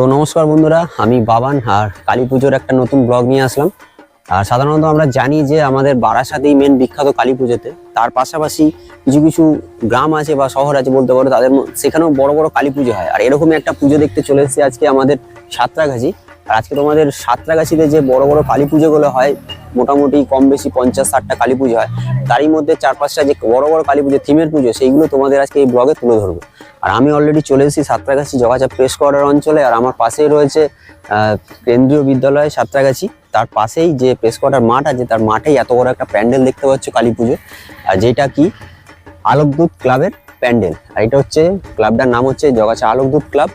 তো নমস্কার বন্ধুরা, আমি বাবান আর কালী পুজোর একটা নতুন ব্লগ নিয়ে আসলাম। আর সাধারণত আমরা জানি যে আমাদের বারাসাতেই মেন বিখ্যাত কালী পুজোতে। তার পাশাপাশি কিছু কিছু গ্রাম আছে বা শহর আছে বলতে পারো, তাদের সেখানেও বড় বড় কালী পুজো হয়। আর এরকমই একটা পুজো দেখতে চলে এসেছে আজকে আমাদের সাঁতরাগাছি। আর আজকে তোমাদের সাঁতরাগাছিতে যে বড় বড় কালী পুজোগুলো হয়, মোটামুটি কম বেশি পঞ্চাশ ষাটটা কালী পুজো হয়, তারই মধ্যে চার পাঁচটা যে বড় বড় কালী পুজো, থিমের পুজো, সেইগুলো তোমাদের আজকে এই ব্লগে তুলে ধরবো। আর আমি অলরেডি চলে এসেছি সাঁতরাগাছি জগাচা প্রেস কোয়ার্টার অঞ্চলে, আর আমার পাশেই রয়েছে কেন্দ্রীয় বিদ্যালয় সাঁতরাগাছি। তার পাশেই যে প্রেস কোয়ার্টার মাঠ আছে, তার মাঠেই এত বড় একটা প্যান্ডেল দেখতে পাচ্ছ কালী পুজো আর যেটা কি? আলোকদূত ক্লাবের প্যান্ডেল। আর এটা হচ্ছে, ক্লাবটার নাম হচ্ছে জগাছা আলোকদূত ক্লাব।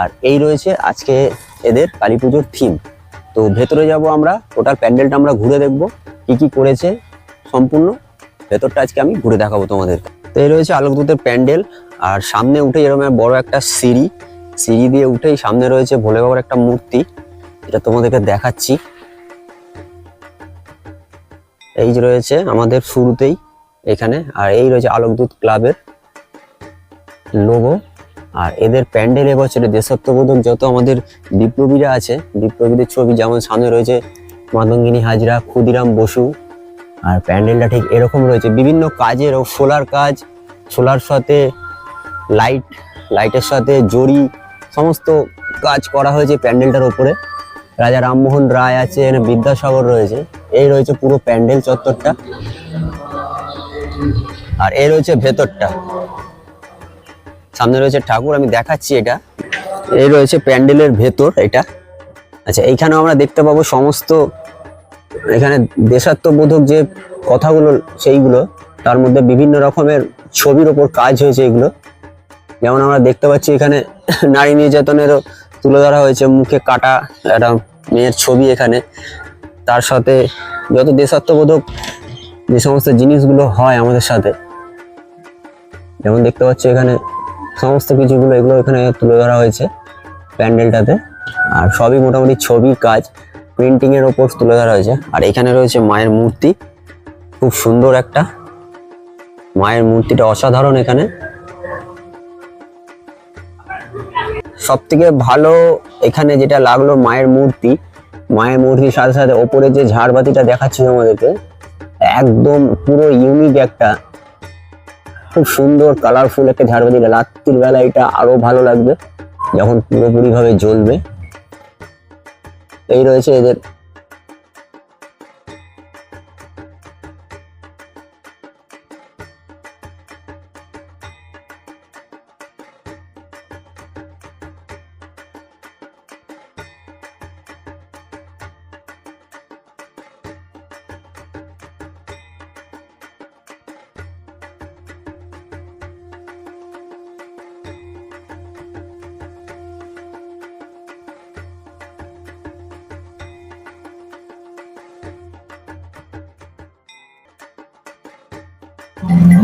আর এই রয়েছে আজকে এদের কালী পুজোর থিম তো ভেতরে যাব আমরা টোটাল প্যান্ডেলটা আমরা ঘুরে দেখব, কি কি করেছে সম্পূর্ণ। ভেতরটা আজকে আমি ঘুরে দেখাবো তোমাদের। তো এই রয়েছে আলোকদূতের প্যান্ডেল, আর সামনে উঠে এরকম বড় একটা সিঁড়ি। সিঁড়ি দিয়ে উঠেই সামনে রয়েছে ভোলে বাবার একটা মূর্তি এটা তোমাদেরকে দেখাচ্ছি। এই যে রয়েছে আমাদের শুরুতেই এখানে, আর এই রয়েছে আলোকদূত ক্লাবের লোগো আর এদের প্যান্ডেল এবছরে দেশাত্মবোধক যত আমাদের বিপ্লবীরা আছে, বিপ্লবীদের ছবি যেমন সামনে রয়েছে মাতঙ্গিনী হাজরা, ক্ষুদিরাম বসু, আর প্যান্ডেলটা ঠিক এরকম রয়েছে। বিভিন্ন কাজের সোলার কাজ, সোলার সাথে লাইট, লাইটের সাথে জরি সমস্ত কাজ করা হয়েছে প্যান্ডেলটার ওপরে। রাজা রামমোহন রায় আছে এখানে বিদ্যাসাগর রয়েছে, এই রয়েছে পুরো প্যান্ডেল চত্বরটা। আর এই রয়েছে ভেতরটা। সামনে রয়েছে ঠাকুর, আমি দেখাচ্ছি এটা। এই রয়েছে প্যান্ডেলের ভেতর এটা। আচ্ছা এইখানেও আমরা দেখতে পাবো সমস্ত এখানে দেশাত্মবোধক যে কথাগুলো, সেইগুলো, তার মধ্যে বিভিন্ন রকমের ছবির ওপর কাজ হয়েছে এগুলো। যেমন আমরা দেখতে পাচ্ছি এখানে নারী নির্যাতনেরও তুলে ধরা হয়েছে, মুখে কাটা একটা মেয়ের ছবি এখানে। তার সাথে যত দেশাত্মবোধক যে সমস্ত জিনিসগুলো হয় আমাদের সাথে, যেমন দেখতে পাচ্ছি এখানে সমস্ত কিছুগুলো এগুলো এখানে তুলে ধরা হয়েছে প্যান্ডেলটাতে। আর সবই মোটামুটি ছবির কাজ প্রিন্টিং এর ওপর তুলে ধরা হয়েছে। আর এখানে রয়েছে মায়ের মূর্তি, খুব সুন্দর একটা। মায়ের মূর্তিটা অসাধারণ এখানে। সব থেকে ভালো এখানে যেটা লাগল মায়ের মূর্তি, মায়ের মূর্তির সাথে সাথে ওপরে যে ঝাড়বাতিটা দেখাচ্ছি আমাদেরকে একদম পুরো ইউনিক একটা খুব সুন্দর কালারফুল একটা ঝাড়বাতি রাত্রির বেলা এটা আরও ভালো লাগবে। যখন পুরোপুরি ভাবে জ্বলবে। এই রয়েছে এদের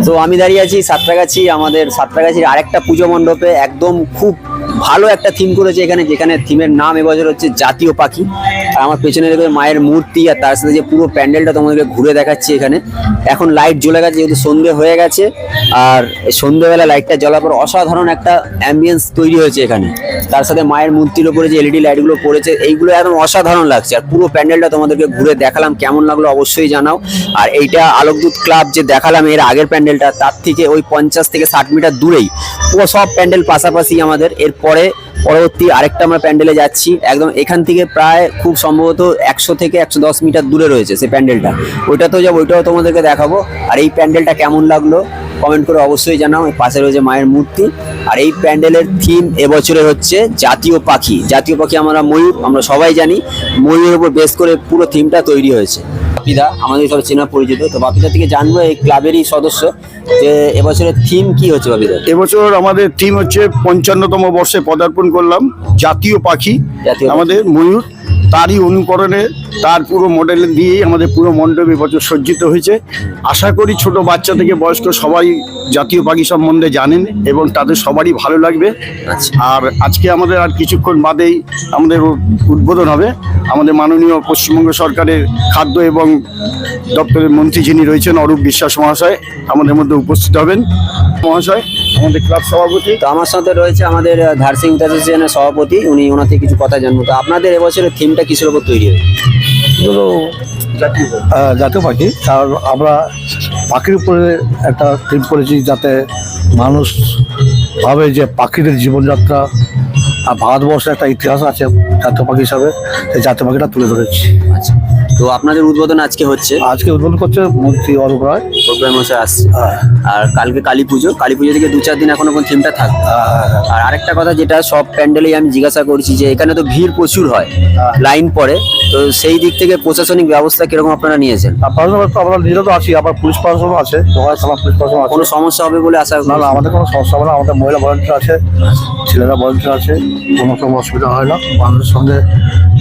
তো আমি দাঁড়িয়ে আছি সাতরাগাছি, আমাদের সাতরাগাছির আরেকটা পুজো মণ্ডপে। একদম খুব ভালো একটা থিম করেছে এখানে, যেখানে থিমের নাম এবছর হচ্ছে জাতীয় পাখি। আমার পেছনে দেখবে মায়ের মূর্তি আর তার সাথে যে পুরো প্যান্ডেলটা তোমাদেরকে ঘুরে দেখাচ্ছি এখানে। এখন লাইট জ্বলে গেছে, যেহেতু সন্ধে হয়ে গেছে, আর এই সন্ধ্যেবেলা লাইটটা জ্বলার পর অসাধারণ একটা অ্যাম্বিয়েন্স তৈরি হয়েছে এখানে। তার সাথে মায়ের মূর্তির উপরে যে এলইডি লাইটগুলো পড়েছে, এইগুলো একদম অসাধারণ লাগছে। আর পুরো প্যান্ডেলটা তোমাদেরকে ঘুরে দেখালাম, কেমন লাগল অবশ্যই জানাও। আর এইটা আলোকদূত ক্লাব যে দেখালাম এর আগের প্যান্ডেলটা, তার থেকে ওই পঞ্চাশ থেকে ষাট মিটার দূরেই, পুরো সব প্যান্ডেল পাশাপাশি আমাদের। এরপরে পরবর্তী আরেকটা আমরা প্যান্ডেলে যাচ্ছি। একদম এখান থেকে প্রায় খুব সম্ভবত একশো থেকে একশো দশ মিটার দূরে রয়েছে সেই প্যান্ডেলটা। ওইটাতেও যাব, ওইটাও তোমাদেরকে দেখাবো। আর এই প্যান্ডেলটা কেমন লাগল কমেন্ট করে অবশ্যই জানাও। পাশে রয়েছে মায়ের মূর্তি। আর এই প্যান্ডেলের থিম এবছরে হচ্ছে জাতীয় পাখি। জাতীয় পাখি আমরা ময়ূর, আমরা সবাই জানি। ময়ূরের উপর বেস করে পুরো থিমটা তৈরি হয়েছে। বাপিদা আমাদের সব চেনা পরিচিত। তো বাপিদা থেকে জানব এই ক্লাবেরই সদস্য যে এবছরের থিম কি হচ্ছে বাপিদা এবছর আমাদের থিম হচ্ছে পঞ্চান্নতম বর্ষে পদার্পণ করলাম জাতীয় পাখি। আমাদের ময়ূর। তারই অনুকরণে তার পুরো মডেল দিয়েই আমাদের পুরো মণ্ডপ এবছর সজ্জিত হয়েছে। আশা করি ছোট বাচ্চা থেকে বয়স্ক সবাই জাতীয় পাখি সম্বন্ধে জানেন এবং তাদের সবারই ভালো লাগবে। আচ্ছা। আর আজকে আমাদের আর কিছুক্ষণ বাদেই আমাদের উদ্বোধন হবে। আমাদের মাননীয় পশ্চিমবঙ্গ সরকারের খাদ্য এবং দপ্তরের মন্ত্রী যিনি রয়েছেন অরূপ বিশ্বাস মহাশয় আমাদের মধ্যে উপস্থিত হবেন। মহাশয় আমাদের ক্লাব সভাপতি। তো আমার সাথে রয়েছে আমাদের ধারসি ইউথ অ্যাসোসিয়েশনের সভাপতি উনি থেকে কিছু কথা জানব। তো আপনাদের এবছরের থিমটা কিসের উপর তৈরি হয়েছে? ধরো জাতীয় পাখি কারণ আমরা পাখির উপরে একটা থিম করেছি যাতে মানুষ ভাবে যে পাখিদের জীবনযাত্রা আর ভারতবর্ষের একটা ইতিহাস আছে জাতীয় পাখি হিসাবে সেই জাতীয় পাখিটা তুলে ধরেছি। আচ্ছা। তো আপনাদের উদ্বোধন আজকে হচ্ছে? আজকে উদ্বোধন করছে মন্ত্রী অরূপ রায়। প্রোগ্রাম মশাই আসছে। হ্যাঁ, আর কালকে কালী পুজো। কালী পুজো থেকে দু চার দিন এখনও কোন থিমটা থাকবে হ্যাঁ, আর আরেকটা কথা যেটা সব প্যান্ডেলেই আমি জিজ্ঞাসা করছি যে এখানে তো ভিড় প্রচুর হয় লাইন পড়ে। তো সেই দিক থেকে প্রশাসনিক ব্যবস্থা কীরকম আপনারা নিয়েছেন? পাশাপাশি তো আমরা নিজেরা তো আছি আবার পুলিশ প্রশাসনও আছে পুলিশ প্রশাসন কোনো সমস্যা হবে বলে আশা না না আমাদের কোনো সমস্যা হবে না আমাদের মহিলা ভলেন্টিয়ার আছে ছেলেরা ভলেন্টিয়ার আছে কোনো রকম অসুবিধা হয় না। মানুষের সঙ্গে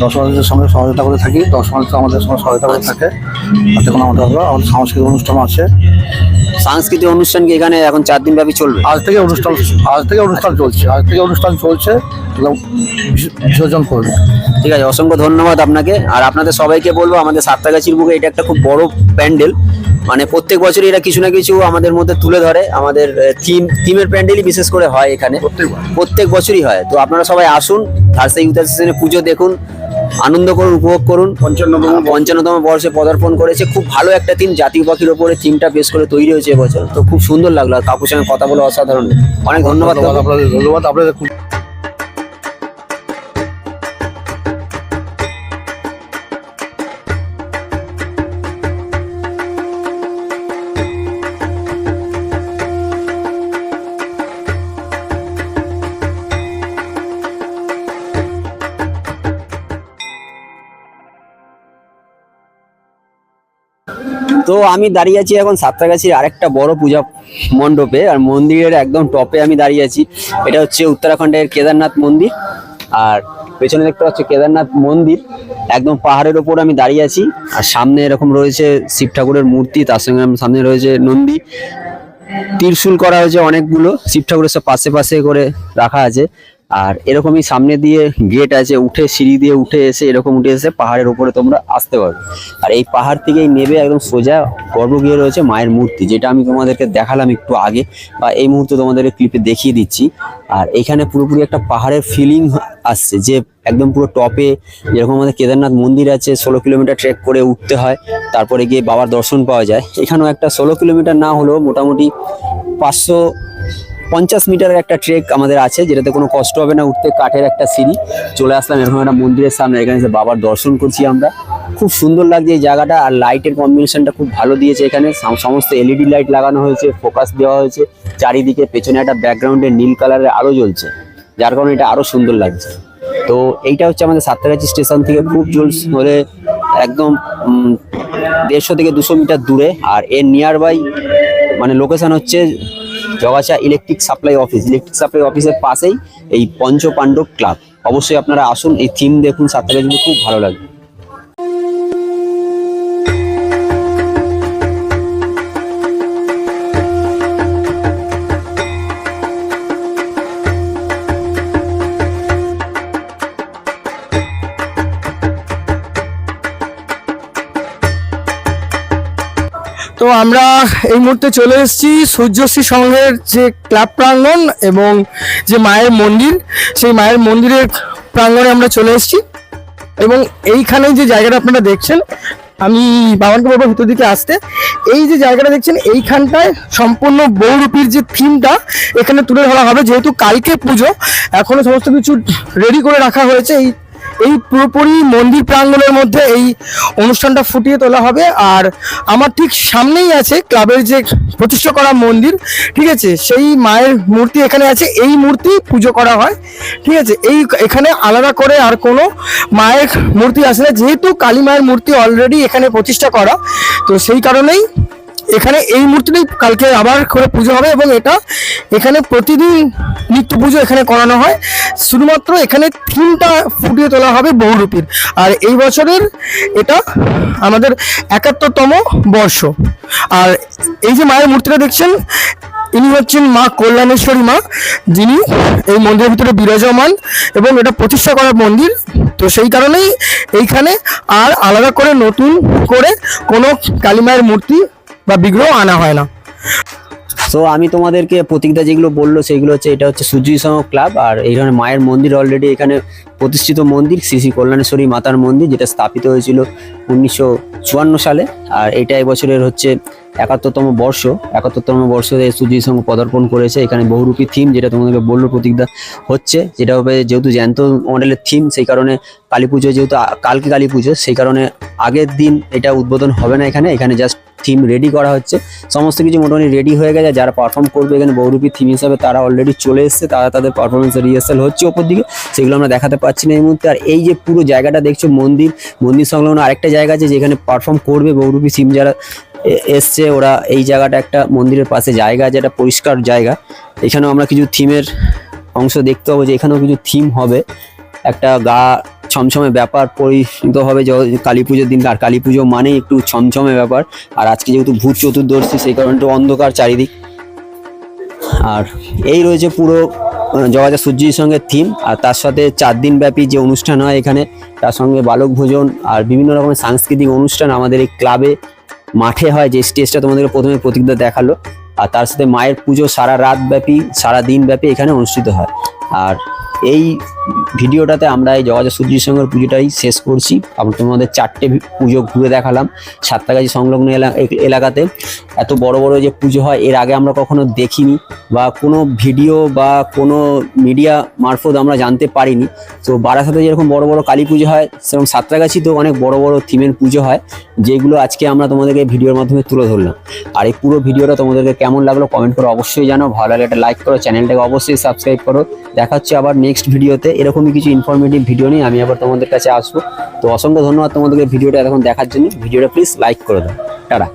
দর্শনার্থীদের সঙ্গে সহযোগিতা করে থাকি দর্শনার্থী আমাদের সঙ্গে সহযোগিতা করে থাকে। তাতে কোনো আমাদের আমাদের সাংস্কৃতিক অনুষ্ঠান আছে। সাংস্কৃতিক অনুষ্ঠান কি এখানে এখন চার দিন ব্যাপী চলবে? আজ থেকে অনুষ্ঠান আজ থেকে অনুষ্ঠান চলছে আজ থেকে অনুষ্ঠান চলছে বিসর্জন করবে। ঠিক আছে অসংখ্য ধন্যবাদ আপনাকে। আর আপনাদের সবাইকে বলব আমাদের সাতটাগাছির বুকে এটা একটা খুব বড় প্যান্ডেল। মানে প্রত্যেক বছরই এরা কিছু না কিছু আমাদের মধ্যে তুলে ধরে। আমাদের থিম থিমের প্যান্ডেলই বিশেষ করে হয় এখানে। প্রত্যেক বছরই হয়। তো আপনারা সবাই আসুন থার্সে ইউথ পুজো দেখুন। আনন্দ করুন উপভোগ করুন। পঞ্চান্নতম পঞ্চান্নতম বর্ষে পদার্পণ করেছে। খুব ভালো একটা থিম জাতীয় পাখির ওপরে থিমটা বেশ করে তৈরি হয়েছে এবছর। তো খুব সুন্দর লাগল আর কাকুর সঙ্গে কথা বলে অসাধারণ। অনেক ধন্যবাদ ধন্যবাদ আপনাদের আপনাদের তো আমি দাঁড়িয়ে আছি এখন সাতটাগাছির আরেকটা বড় পূজা মণ্ডপে, আর মন্দিরের একদম টপে আমি দাঁড়িয়ে আছি। এটা হচ্ছে উত্তরাখণ্ডের কেদারনাথ মন্দির, আর পেছনে দেখতে পাচ্ছ কেদারনাথ মন্দির, একদম পাহাড়ের ওপর আমি দাঁড়িয়ে আছি। আর সামনে এরকম রয়েছে শিব ঠাকুরের মূর্তি, তার সঙ্গে সামনে রয়েছে নন্দী। ত্রিশূল করা হয়েছে অনেকগুলো, শিব ঠাকুরের সব পাশে পাশে করে রাখা আছে। আর এরকমই সামনে দিয়ে গেট আছে, উঠে সিঁড়ি দিয়ে উঠে এসে এরকম উঠে এসে পাহাড়ের উপরে তোমরা আসতে পারবে। আর এই পাহাড় থেকেই নেবে একদম সোজা গর্ভগৃহে রয়েছে মায়ের মূর্তি, যেটা আমি তোমাদেরকে দেখালাম একটু আগে বা এই মুহূর্তে তোমাদের ক্লিপে দেখিয়ে দিচ্ছি। আর এখানে পুরোপুরি একটা পাহাড়ের ফিলিং আসছে যে একদম পুরো টপে যেরকম আমাদের কেদারনাথ মন্দির আছে, ষোলো কিলোমিটার ট্রেক করে উঠতে হয়, তারপরে গিয়ে বাবার দর্শন পাওয়া যায়। এখানেও একটা ষোলো কিলোমিটার না হলেও মোটামুটি পাঁচশো পঞ্চাশ মিটারের একটা ট্রেক আমাদের আছে, যেটাতে কোনো কষ্ট হবে না, উঠতে কাঠের একটা সিঁড়ি। চলে আসলাম, এরকম একটা মন্দিরের সামনে, এখানে এসে বাবার দর্শন করছি আমরা। খুব সুন্দর লাগছে এই জায়গাটা, আর লাইটের কম্বিনেশনটা খুব ভালো দিয়েছে এখানে। সাম- সমস্ত এলইডি লাইট লাগানো হয়েছে ফোকাস দেওয়া হয়েছে। চারিদিকে পেছনে একটা ব্যাকগ্রাউন্ডে নীল কালারের আলো জ্বলছে, যার কারণে এটা আরও সুন্দর লাগছে। তো এইটা হচ্ছে আমাদের সাতটাগাছি স্টেশন থেকে খুব জোর হলে একদম দেড়শো থেকে দুশো মিটার দূরে, আর এর নিয়ার বাই মানে লোকেশন হচ্ছে Jagachha electric supply office electric supply অফিসের পাশেই এই পঞ্চপাণ্ডব ক্লাব অবশ্যই আপনারা আসুন, এই থিম দেখুন সাতটাগাছি খুব ভালো লাগবে। এই মুহূর্তে চলে এসেছি সূর্যশ্রী সংঘের যে ক্লাব প্রাঙ্গণ এবং যে মায়ের মন্দির, সেই মায়ের মন্দিরের প্রাঙ্গণে আমরা চলে এসেছি। এবং এইখানে যে জায়গাটা আপনারা দেখছেন, আমি বাবানকে বলব ভিতর দিকে আসতে, এই যে জায়গাটা দেখছেন, এইখানটায় সম্পূর্ণ বৌরূপীর যে থিমটা এখানে তুলে ধরা হবে। যেহেতু কালকে পুজো, এখনও সমস্ত কিছু রেডি করে রাখা হয়েছে। এই এই পুরোপুরি মন্দির প্রাঙ্গণের মধ্যে এই অনুষ্ঠানটা ফুটিয়ে তোলা হবে। আর আমার ঠিক সামনেই আছে ক্লাবের যে প্রতিষ্ঠা করা মন্দির, ঠিক আছে? সেই মায়ের মূর্তি এখানে আছে। এই মূর্তি পুজো করা হয়, ঠিক আছে? এই এখানে আলাদা করে আর কোনো মায়ের মূর্তি আসে না। যেহেতু কালী মায়ের মূর্তি অলরেডি এখানে প্রতিষ্ঠা করা, তো সেই কারণেই এখানে এই মূর্তিটাই কালকে আবার করে পুজো হবে এবং এটা এখানে প্রতিদিন নিত্য পুজো এখানে করানো হয়। শুধুমাত্র এখানে থিমটা ফুটিয়ে তোলা হবে বহুরূপীর। আর এই বছরের এটা আমাদের একাত্তরতম বর্ষ। আর এই যে মায়ের মূর্তিটা দেখছেন, ইনি হচ্ছেন মা কল্যাণেশ্বরী মা, যিনি এই মন্দিরের ভিতরে বিরাজমান এবং এটা প্রতিষ্ঠা করা মন্দির। তো সেই কারণেই এইখানে আর আলাদা করে নতুন করে কোনো কালী মায়ের মূর্তি বা বিগ্রহ আনা হয় না। সো আমি তোমাদেরকে প্রতীকদা যেগুলো বলল, সেগুলো হচ্ছে এটা হচ্ছে সূর্য ক্লাব, আর এই ধরনের মায়ের মন্দির অলরেডি এখানে প্রতিষ্ঠিত মন্দির, শ্রী শ্রী কল্যাণেশ্বরী মাতার মন্দির, যেটা স্থাপিত হয়েছিল উনিশশো চুয়ান্ন সালে, আর এটা এবছরের হচ্ছে একাত্তরতম বর্ষ। একাত্তরতম বর্ষে সূর্য সংঘ পদার্পণ করেছে। এখানে বহুরূপী থিম যেটা তোমাদেরকে বলল প্রতীকদা হচ্ছে। যেটা হবে যেহেতু জ্যান্ত মডেলের থিম সেই কারণে কালী পুজো যেহেতু কালকে কালী পুজো, সেই কারণে আগের দিন এটা উদ্বোধন হবে না এখানে। এখানে জাস্ট থিম রেডি করা হচ্ছে। সমস্ত কিছু মোটামুটি রেডি হয়ে গেছে। যারা পারফর্ম করবে এখানে বহুরূপী থিম হিসাবে তারা অলরেডি চলে এসেছে। তারা তাদের পারফরমেন্সের রিহার্সাল হচ্ছে ওপর দিকে। সেগুলো আমরা দেখাতে পাচ্ছি না এই মুহূর্তে। আর এই যে পুরো জায়গাটা দেখছ, মন্দির মন্দির সংলগ্ন আরেকটা জায়গা আছে যেখানে পারফর্ম করবে বহুরূপী থিম যারা এসছে। ওরা এই জায়গাটা একটা মন্দিরের পাশে জায়গা আছে, একটা পরিষ্কার জায়গা। এখানেও আমরা কিছু থিমের অংশ দেখতে পাবো যে এখানেও কিছু থিম হবে। একটা গা ছমছমে ব্যাপার পরিচিত হবে কালী পুজোর দিন, আর কালী পুজো মানেই একটু ছমছমে ব্যাপার। আর আজকে যেহেতু ভূত চতুর্দশী, সেই কারণে একটু অন্ধকার চারিদিক। আর এই রয়েছে পুরো জগাজা সূর্যির সঙ্গে থিম আর তার সাথে চার দিন ব্যাপী যে অনুষ্ঠান হয় এখানে, তার সঙ্গে বালক ভোজন, আর বিভিন্ন রকমের সাংস্কৃতিক অনুষ্ঠান আমাদের এই ক্লাবে মাঠে হয়, যে স্টেজটা তোমাদেরকে প্রথমে প্রতিজ্ঞা দেখাল। আর তার সাথে মায়ের পুজো সারা রাত ব্যাপী, সারা দিন ব্যাপী এখানে অনুষ্ঠিত হয়। আর এই ভিডিওটাতে আমরা এই জগাজা সূর্যির সঙ্গে পুজোটাই শেষ করছি। আমরা তোমাদের চারটে পুজো ঘুরে দেখালাম। সাতটাগাছি সংলগ্ন এলাকাতে। এত বড় বড় যে পুজো হয়, এর আগে আমরা কখনো দেখিনি বা কোনো ভিডিও বা কোনো মিডিয়া মারফত আমরা জানতে পারিনি। তো বারাসাতে যেরকম বড় বড় কালী পুজো হয়, সেরকম সাতটাগাছিতেও অনেক বড় বড় থিমের পুজো হয়, যেগুলো আজকে আমরা তোমাদেরকে ভিডিওর মাধ্যমে তুলে ধরলাম। আর এই পুরো ভিডিওটা তোমাদেরকে কেমন লাগল কমেন্ট করে অবশ্যই জানাও ভালো লাগলে একটা লাইক করো, চ্যানেলটাকে অবশ্যই সাবস্ক্রাইব করো। দেখা হচ্ছে আবার নেক্সট ভিডিওতে। এরকমই কিছু ইনফরমেটিভ ভিডিও নিয়ে আমি আবার তোমাদের কাছে আসব। তো অসংখ্য ধন্যবাদ তোমাদেরকে ভিডিওটা এখন দেখার জন্য। ভিডিওটা প্লিজ লাইক করে দাও। টাটা।